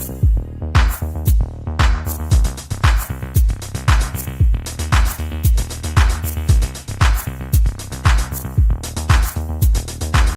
Thank you.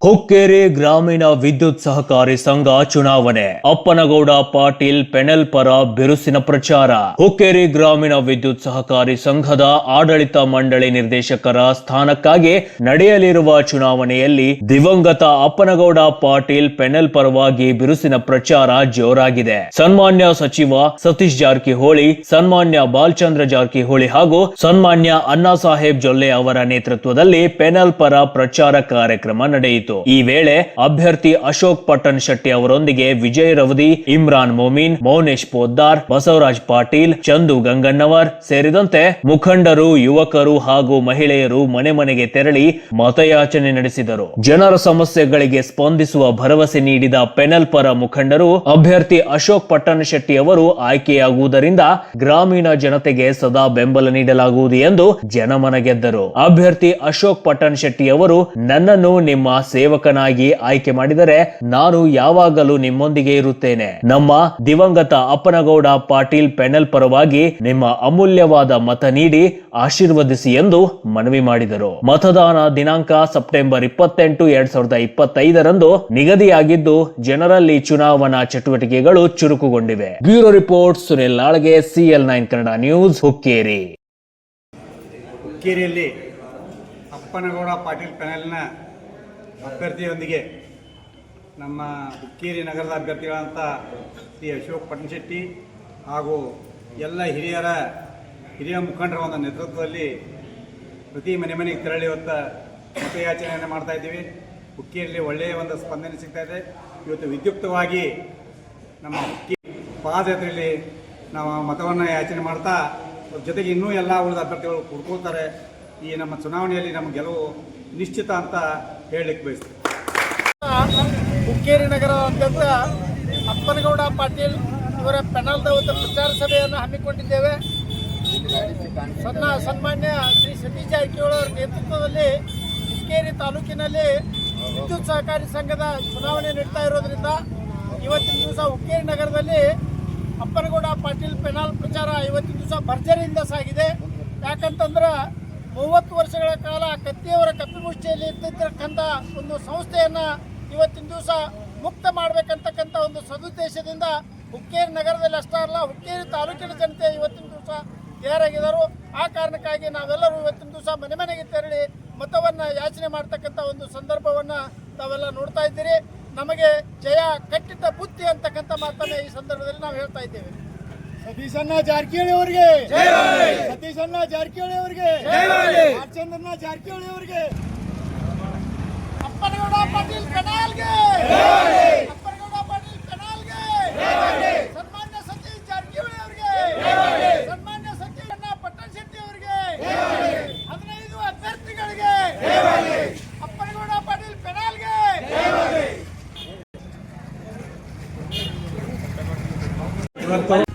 Hukkeri ಗ್ರಾಮೀಣ ವಿದ್ಯುತ್ ಸಹಕಾರಿ ಸಂಘ ಚುನಾವಣೆ. ಅಪ್ಪನಗೌಡ ಪಾಟೀಲ್ ಪೆನಲ್ ಪರ ಬಿರುಸಿನ ಪ್ರಚಾರ. ಹುಕ್ಕೇರಿ ಗ್ರಾಮೀಣ ವಿದ್ಯುತ್ ಸಹಕಾರಿ ಸಂಘದ ಆಡಳಿತ ಮಂಡಳಿ ನಿರ್ದೇಶಕರ ಸ್ಥಾನಕ್ಕಾಗಿ ನಡೆಯಲಿರುವ ಚುನಾವಣೆಯಲ್ಲಿ ದಿವಂಗತ ಅಪ್ಪನಗೌಡ ಪಾಟೀಲ್ ಪೆನಲ್ ಪರವಾಗಿ ಬಿರುಸಿನ ಪ್ರಚಾರ ಜೋರಾಗಿದೆ. ಸನ್ಮಾನ್ಯ ಸಚಿವ ಸತೀಶ್ ಜಾರಕಿಹೊಳಿ, ಸನ್ಮಾನ್ಯ ಬಾಲ್ಚಂದ್ರ ಜಾರಕಿಹೊಳಿ ಹಾಗೂ ಸನ್ಮಾನ್ಯ ಅಣ್ಣಾ ಸಾಹೇಬ್ ಜೊಲ್ಲೆ ಅವರ ನೇತೃತ್ವದಲ್ಲಿ ಪೆನಲ್ ಪರ ಪ್ರಚಾರ ಕಾರ್ಯಕ್ರಮ ನಡೆಯಿತು. ಈ ವೇಳೆ ಅಭ್ಯರ್ಥಿ ಅಶೋಕ್ ಪಟ್ಟಣ್ ಶೆಟ್ಟಿ ಅವರೊಂದಿಗೆ ವಿಜಯ್ ರವದಿ, ಇಮ್ರಾನ್ ಮೊಮಿನ್, ಮೌನೇಶ್ ಪೋದ್ದಾರ್, ಬಸವರಾಜ್ ಪಾಟೀಲ್, ಚಂದು ಗಂಗಣ್ಣವರ್ ಸೇರಿದಂತೆ ಮುಖಂಡರು, ಯುವಕರು ಹಾಗೂ ಮಹಿಳೆಯರು ಮನೆ ಮನೆಗೆ ತೆರಳಿ ಮತಯಾಚನೆ ನಡೆಸಿದರು. ಜನರ ಸಮಸ್ಯೆಗಳಿಗೆ ಸ್ಪಂದಿಸುವ ಭರವಸೆ ನೀಡಿದ ಪೆನಲ್ ಪರ ಮುಖಂಡರು, ಅಭ್ಯರ್ಥಿ ಅಶೋಕ್ ಪಟ್ಟಣ್ ಶೆಟ್ಟಿ ಅವರು ಆಯ್ಕೆಯಾಗುವುದರಿಂದ ಗ್ರಾಮೀಣ ಜನತೆಗೆ ಸದಾ ಬೆಂಬಲ ನೀಡಲಾಗುವುದು ಎಂದು ಜನಮನ ಗೆದ್ದರು. ಅಭ್ಯರ್ಥಿ ಅಶೋಕ್ ಪಟ್ಟಣ್ ಶೆಟ್ಟಿ ಅವರು, ನನ್ನನ್ನು ನಿಮ್ಮ ಸೇವಕನಾಗಿ ಆಯ್ಕೆ ಮಾಡಿದರೆ ನಾನು ಯಾವಾಗಲೂ ನಿಮ್ಮೊಂದಿಗೆ ಇರುತ್ತೇನೆ. ನಮ್ಮ ದಿವಂಗತ ಅಪ್ಪನಗೌಡ ಪಾಟೀಲ್ ಪೆನಲ್ ಪರವಾಗಿ ನಿಮ್ಮ ಅಮೂಲ್ಯವಾದ ಮತ ನೀಡಿ ಆಶೀರ್ವದಿಸಿ ಎಂದು ಮನವಿ ಮಾಡಿದರು. ಮತದಾನ ದಿನಾಂಕ ಸೆಪ್ಟೆಂಬರ್ ಇಪ್ಪತ್ತೆಂಟು, ಎರಡ್ ಸಾವಿರದ ಇಪ್ಪತ್ತೈದರಂದು ನಿಗದಿಯಾಗಿದ್ದು ಜನರಲ್ಲಿ ಚುನಾವಣಾ ಚಟುವಟಿಕೆಗಳು ಚುರುಕುಗೊಂಡಿವೆ. Bureau report, Sunil Nalge, CL nine Kannada news, Hukkeri. ಹುಕ್ಕೇರಿಯಲ್ಲಿ Appanagouda Patil ಪ್ಯಾನೆಲ್ನ ಅಭ್ಯರ್ಥಿಯೊಂದಿಗೆ ನಮ್ಮ ಹುಕ್ಕೇರಿ ನಗರದ ಅಭ್ಯರ್ಥಿಗಳಂತ ಶ್ರೀ ಅಶೋಕ್ ಪಟ್ಟಣಶೆಟ್ಟಿ ಹಾಗೂ ಎಲ್ಲ ಹಿರಿಯರ ಹಿರಿಯ ಮುಖಂಡರ ಒಂದು ನೇತೃತ್ವದಲ್ಲಿ ಪ್ರತಿ ಮನೆ ಮನೆಗೆ ತೆರಳಿ ಇವತ್ತು ಮತಯಾಚನೆಯನ್ನು ಮಾಡ್ತಾ ಇದ್ದೀವಿ. ಹುಕ್ಕೇರಿಯಲ್ಲಿ ಒಳ್ಳೆಯ ಒಂದು ಸ್ಪಂದನೆ ಸಿಗ್ತಾ ಇದೆ. ಇವತ್ತು ವಿದ್ಯುಕ್ತವಾಗಿ ನಮ್ಮ ಹುಕ್ಕಿ ಪಾದಯಾತ್ರೆಯಲ್ಲಿ ನಾವು ಮತವನ್ನು ಯಾಚನೆ ಮಾಡ್ತಾ ಜೊತೆಗೆ ಇನ್ನೂ ಎಲ್ಲ ಉಳಿದ ಅಭ್ಯರ್ಥಿಗಳು ಕುಡ್ಕೊಳ್ತಾರೆ. ಈ ನಮ್ಮ ಚುನಾವಣೆಯಲ್ಲಿ ನಮ್ಮ ಗೆಲುವು ನಿಶ್ಚಿತ ಅಂತ ಹೇಳಲಿಕ್ಕೆ ಬಯಸ್ತೀವಿ ಹುಕ್ಕೇರಿ ಅಂತಂದ್ರೆ ಅಪ್ಪನಗೌಡ ಪಾಟೀಲ್ ಇವರ ಪೆನಲ್ದ ಒಂದು ಪ್ರಚಾರ ಸಭೆಯನ್ನು ಹಮ್ಮಿಕೊಂಡಿದ್ದೇವೆ. ಸನ್ನ ಸನ್ಮಾನ್ಯ ಶ್ರೀ ಸತೀಶ್ ಜಾರಕಿಹೊಳಿ ಅವರ ನೇತೃತ್ವದಲ್ಲಿ ಹುಕ್ಕೇರಿ ತಾಲೂಕಿನಲ್ಲಿ ವಿದ್ಯುತ್ ಸಹಕಾರಿ ಸಂಘದ ಚುನಾವಣೆ ನಡೀತಾ ಇರೋದ್ರಿಂದ ಇವತ್ತಿನ ದಿವಸ ಹುಕ್ಕೇರಿ ನಗರದಲ್ಲಿ ಅಪ್ಪನಗೌಡ ಪಾಟೀಲ್ ಪೆನಾಲ್ ಪ್ರಚಾರ ಇವತ್ತಿನ ದಿವಸ ಭರ್ಜರಿಯಿಂದ ಸಾಗಿದೆ. ಯಾಕಂತಂದ್ರೆ ಮೂವತ್ತು ವರ್ಷಗಳ ಕಾಲ ಕತ್ತಿಯವರ ಕಪಿಮುಷ್ಟಿಯಲ್ಲಿ ಇರ್ತಿರ್ತಕ್ಕಂಥ ಒಂದು ಸಂಸ್ಥೆಯನ್ನು ಇವತ್ತಿನ ದಿವಸ ಮುಕ್ತ ಮಾಡಬೇಕಂತಕ್ಕಂಥ ಒಂದು ಸದುದ್ದೇಶದಿಂದ ಹುಕ್ಕೇರಿ ನಗರದಲ್ಲಿ ಅಷ್ಟೇ ಅಲ್ಲ, ಹುಕ್ಕೇರಿ ತಾಲೂಕಿನ ಜನತೆ ಇವತ್ತಿನ ದಿವಸ ತಯಾರಾಗಿದ್ದರು. ಆ ಕಾರಣಕ್ಕಾಗಿ ನಾವೆಲ್ಲರೂ ಇವತ್ತಿನ ದಿವಸ ಮನೆ ಮನೆಗೆ ತೆರಳಿ ಮತವನ್ನು ಯಾಚನೆ ಮಾಡ್ತಕ್ಕಂಥ ಒಂದು ಸಂದರ್ಭವನ್ನು ತಾವೆಲ್ಲ ನೋಡ್ತಾ ಇದ್ದೀರಿ. ನಮಗೆ ಜಯ ಕಟ್ಟಿಟ್ಟ ಬುದ್ಧಿ ಅಂತಕ್ಕಂಥ ಮಾತನ್ನ ಈ ಸಂದರ್ಭದಲ್ಲಿ ನಾವು ಹೇಳ್ತಾ ಇದ್ದೇವೆ. ಸತೀಶಣ್ಣ ಜಾರಕಿಹೊಳಿ ಅವರಿಗೆ ಸತೀಶಣ್ಣ ಜಾರಕಿಹೊಳಿ ಅವರಿಗೆ ರಾಮಚಂದ್ರಣ್ಣ ಜಾರಕಿಹೊಳಿ ಅವರಿಗೆ ಅಪ್ಪನಗೌಡ ಪಾಟೀಲ್ ಕಣಾಲ್ಗೆ ಅಪ್ಪನಗೌಡ ಪಾಟೀಲ್ ಕಣಾಲ್ಗೆ ಸನ್ಮಾನ್ಯ ಸತೀಶ್ ಜಾರಕಿಹೊಳಿ ಅವರಿಗೆ ಸನ್ಮಾನ್ಯ ಸತೀಶಣ್ಣ ಪಟ್ಟಣಶೆಟ್ಟಿ ಅವರಿಗೆ ಹದಿನೈದು ಅಭ್ಯರ್ಥಿಗಳಿಗೆ ಅಪ್ಪನಗೌಡ ಪಾಟೀಲ್ ಕಣಾಲ್ಗೆ ಇವತ್ತು